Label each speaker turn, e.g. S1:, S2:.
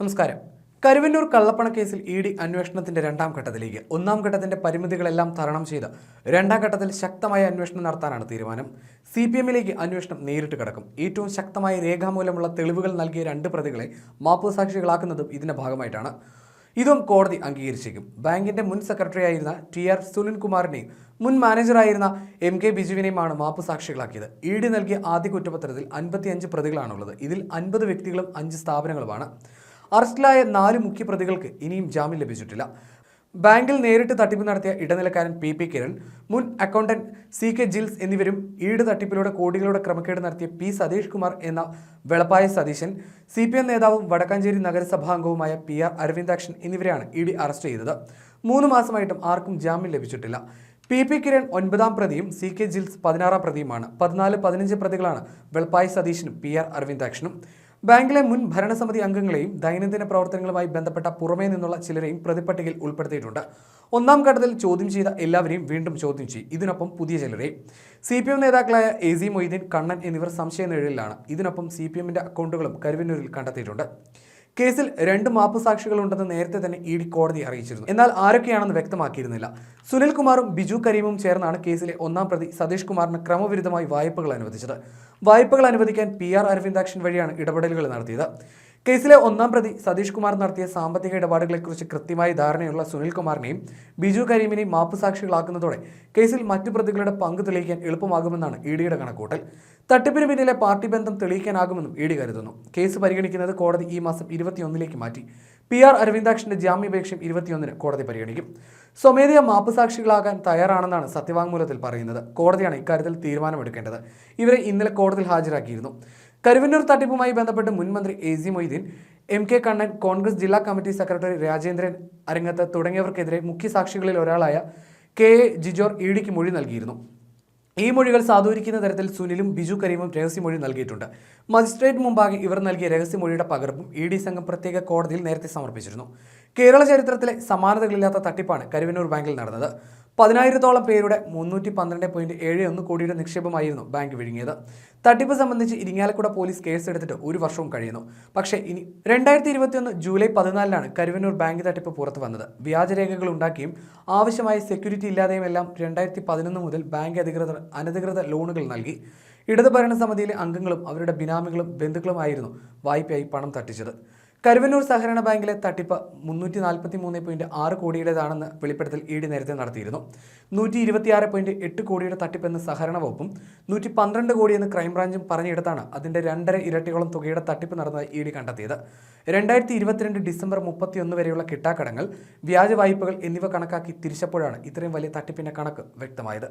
S1: നമസ്കാരം. കരുവന്നൂർ കള്ളപ്പണ കേസിൽ ഇ ഡി അന്വേഷണത്തിന്റെ രണ്ടാം ഘട്ടത്തിലേക്ക്. ഒന്നാം ഘട്ടത്തിന്റെ പരിമിതികളെല്ലാം തരണം ചെയ്ത് രണ്ടാം ഘട്ടത്തിൽ ശക്തമായ അന്വേഷണം നടത്താനാണ് തീരുമാനം. സി പി എമ്മിലേക്ക് അന്വേഷണം നേരിട്ട് കിടക്കും. ഏറ്റവും ശക്തമായ രേഖാമൂലമുള്ള തെളിവുകൾ നൽകിയ രണ്ട് പ്രതികളെ മാപ്പുസാക്ഷികളാക്കുന്നതും ഇതിന്റെ ഭാഗമായിട്ടാണ്. ഇതും കോടതി അംഗീകരിച്ചേക്കും. ബാങ്കിന്റെ മുൻ സെക്രട്ടറി ആയിരുന്ന ടി ആർ സുനിൽകുമാറിനെയും മുൻ മാനേജറായിരുന്ന എം കെ ബിജുവിനെയുമാണ് മാപ്പ് സാക്ഷികളാക്കിയത് ഇ ഡി നൽകിയ ആദ്യ കുറ്റപത്രത്തിൽ അൻപത്തിയഞ്ച് പ്രതികളാണുള്ളത്. ഇതിൽ അൻപത് വ്യക്തികളും അഞ്ച് സ്ഥാപനങ്ങളുമാണ്. അറസ്റ്റിലായ നാല് മുഖ്യപ്രതികൾക്ക് ഇനിയും ജാമ്യം ലഭിച്ചിട്ടില്ല. ബാങ്കിൽ നേരിട്ട് തട്ടിപ്പ് നടത്തിയ ഇടനിലക്കാരൻ പി പി കിരൺ മുൻ അക്കൗണ്ടന്റ് സി കെ ജിൽസ് എന്നിവരും ഈട് തട്ടിപ്പിലൂടെ കോടികളുടെ ക്രമക്കേട് നടത്തിയ പി സതീഷ് കുമാർ എന്ന Velappaya Satheesan C P M നേതാവും വടക്കാഞ്ചേരി നഗരസഭാംഗവുമായ പി ആർ അരവിന്ദാക്ഷൻ എന്നിവരെയാണ് ഇ ഡി അറസ്റ്റ് ചെയ്തത്. മൂന്ന് മാസമായിട്ടും ആർക്കും ജാമ്യം ലഭിച്ചിട്ടില്ല. പി പി കിരൺ ഒൻപതാം പ്രതിയും സി കെ ജിൽസ് പതിനാറാം പ്രതിയുമാണ്. പതിനാല് പതിനഞ്ച് പ്രതികളാണ് വെളപ്പായി സതീശനും പി ആർ അരവിന്ദാക്ഷനും. ബാങ്കിലെ മുൻ ഭരണസമിതി അംഗങ്ങളെയും ദൈനംദിന പ്രവർത്തനങ്ങളുമായി ബന്ധപ്പെട്ട പുറമേ നിന്നുള്ള ചിലരെയും പ്രതിപട്ടികയിൽ ഉൾപ്പെടുത്തിയിട്ടുണ്ട്. ഒന്നാം ഘട്ടത്തിൽ ചോദ്യം ചെയ്ത എല്ലാവരെയും വീണ്ടും ചോദ്യം ചെയ്യും ഇതിനൊപ്പം പുതിയ ചിലരെയും സി പി എം നേതാക്കളായ എ സി മൊയ്തീൻ കണ്ണൻ എന്നിവർ സംശയ നിഴലിലാണ്. ഇതിനൊപ്പം സി പി എമ്മിന്റെ അക്കൗണ്ടുകളും കരുവന്നൂരിൽ കണ്ടെത്തിയിട്ടുണ്ട്. കേസിൽ രണ്ട് മാപ്പ് സാക്ഷികളുണ്ടെന്ന് നേരത്തെ തന്നെ ഇ ഡി കോടതി അറിയിച്ചിരുന്നു. എന്നാൽ ആരൊക്കെയാണെന്ന് വ്യക്തമാക്കിയിരുന്നില്ല. സുനിൽ കുമാറും ബിജു കരീമും ചേർന്നാണ് കേസിലെ ഒന്നാം പ്രതി സതീഷ് കുമാറിന് ക്രമവിരുദ്ധമായി വായ്പകൾ അനുവദിച്ചത്. വായ്പകൾ അനുവദിക്കാൻ പി ആർ അരവിന്ദാക്ഷൻ വഴിയാണ് ഇടപെടലുകൾ നടത്തിയത്. കേസിലെ ഒന്നാം പ്രതി സതീഷ് കുമാർ നടത്തിയ സാമ്പത്തിക ഇടപാടുകളെക്കുറിച്ച് കൃത്യമായി ധാരണയുള്ള സുനിൽ കുമാറിനെയും ബിജു കരീമിനെയും മാപ്പുസാക്ഷികളാക്കുന്നതോടെ കേസിൽ മറ്റു പ്രതികളുടെ പങ്ക് തെളിയിക്കാൻ എളുപ്പമാകുമെന്നാണ് ഇ ഡിയുടെ കണക്കൂട്ടൽ തട്ടിപ്പിന് പിന്നിലെ പാർട്ടി ബന്ധം തെളിയിക്കാനാകുമെന്നും ഇ ഡി കരുതുന്നു. കേസ് പരിഗണിക്കുന്നത് കോടതി ഈ മാസം ഇരുപത്തിയൊന്നിലേക്ക് മാറ്റി. പി ആർ അരവിന്ദാക്ഷന്റെ ജാമ്യാപേക്ഷയും ഇരുപത്തിയൊന്നിന് കോടതി പരിഗണിക്കും. സ്വമേധയാ മാപ്പുസാക്ഷികളാകാൻ തയ്യാറാണെന്നാണ് സത്യവാങ്മൂലത്തിൽ പറയുന്നത്. കോടതിയാണ് ഇക്കാര്യത്തിൽ തീരുമാനമെടുക്കേണ്ടത്. ഇവരെ ഇന്നലെ കോടതിയിൽ ഹാജരാക്കിയിരുന്നു. കരുവന്നൂർ തട്ടിപ്പുമായി ബന്ധപ്പെട്ട് മുൻമന്ത്രി A C Moideen M K Kannan Congress ജില്ലാ കമ്മിറ്റി സെക്രട്ടറി രാജേന്ദ്രൻ അരങ്ങത്ത് തുടങ്ങിയവർക്കെതിരെ മുഖ്യസാക്ഷികളിൽ ഒരാളായ കെ എ ജിജോർ ഇ ഡിക്ക് മൊഴി നൽകിയിരുന്നു. ഈ മൊഴികൾ സാധൂരിക്കുന്ന തരത്തിൽ സുനിലും ബിജു കരീമും രഹസ്യമൊഴി നൽകിയിട്ടുണ്ട്. മജിസ്ട്രേറ്റ് മുമ്പാകെ ഇവർ നൽകിയ രഹസ്യമൊഴിയുടെ പകർപ്പും ഇ ഡി സംഘം പ്രത്യേക കോടതിയിൽ നേരത്തെ സമർപ്പിച്ചിരുന്നു. കേരള ചരിത്രത്തിലെ സമാനതകളില്ലാത്ത തട്ടിപ്പാണ് കരുവന്നൂർ ബാങ്കിൽ നടന്നത്. പതിനായിരത്തോളം പേരുടെ മുന്നൂറ്റി പന്ത്രണ്ട് പോയിന്റ് ഏഴ് ഒന്ന് കോടിയുടെ നിക്ഷേപമായിരുന്നു ബാങ്ക് വിഴുങ്ങിയത്. തട്ടിപ്പ് സംബന്ധിച്ച് ഇരിങ്ങാലക്കുട പോലീസ് കേസെടുത്തിട്ട് ഒരു വർഷവും കഴിയുന്നു. പക്ഷേ ഇനി രണ്ടായിരത്തി ഇരുപത്തിയൊന്ന് ജൂലൈ പതിനാലിനാണ് കരുവന്നൂർ ബാങ്ക് തട്ടിപ്പ് പുറത്തു വന്നത്. വ്യാജരേഖകൾ ഉണ്ടാക്കിയും ആവശ്യമായ സെക്യൂരിറ്റി ഇല്ലാതെയും എല്ലാം രണ്ടായിരത്തി പതിനൊന്ന് മുതൽ ബാങ്ക് അധികൃതർ അനധികൃത ലോണുകൾ നൽകി. ഇടതുഭരണ സമിതിയിലെ അംഗങ്ങളും അവരുടെ ബിനാമികളും ബന്ധുക്കളുമായിരുന്നു വായ്പയായി പണം തട്ടിച്ചത്. കരുവന്നൂർ സഹകരണ ബാങ്കിലെ തട്ടിപ്പ് മുന്നൂറ്റി നാൽപ്പത്തി മൂന്ന് പോയിന്റ് ആറ് കോടിയുടേതാണെന്ന് വെളിപ്പെടുത്തൽ ഇ ഡി നേരത്തെ നടത്തിയിരുന്നു. നൂറ്റി ഇരുപത്തിയാറ് പോയിന്റ് എട്ട് കോടിയുടെ തട്ടിപ്പെന്ന് സഹകരണ വകുപ്പും നൂറ്റി പന്ത്രണ്ട് കോടിയെന്ന് ക്രൈംബ്രാഞ്ചും പറഞ്ഞെടുത്താണ് അതിന്റെ രണ്ടര ഇരട്ടിയോളം തുകയുടെ തട്ടിപ്പ് നടന്നതായി ഇ ഡി കണ്ടെത്തിയത്. രണ്ടായിരത്തി ഇരുപത്തിരണ്ട് ഡിസംബർ മുപ്പത്തിയൊന്ന് വരെയുള്ള കിട്ടാക്കടങ്ങൾ വ്യാജ വായ്പകൾ എന്നിവ കണക്കാക്കി തിരിച്ചപ്പോഴാണ് ഇത്രയും വലിയ തട്ടിപ്പിന്റെ കണക്ക് വ്യക്തമായത്.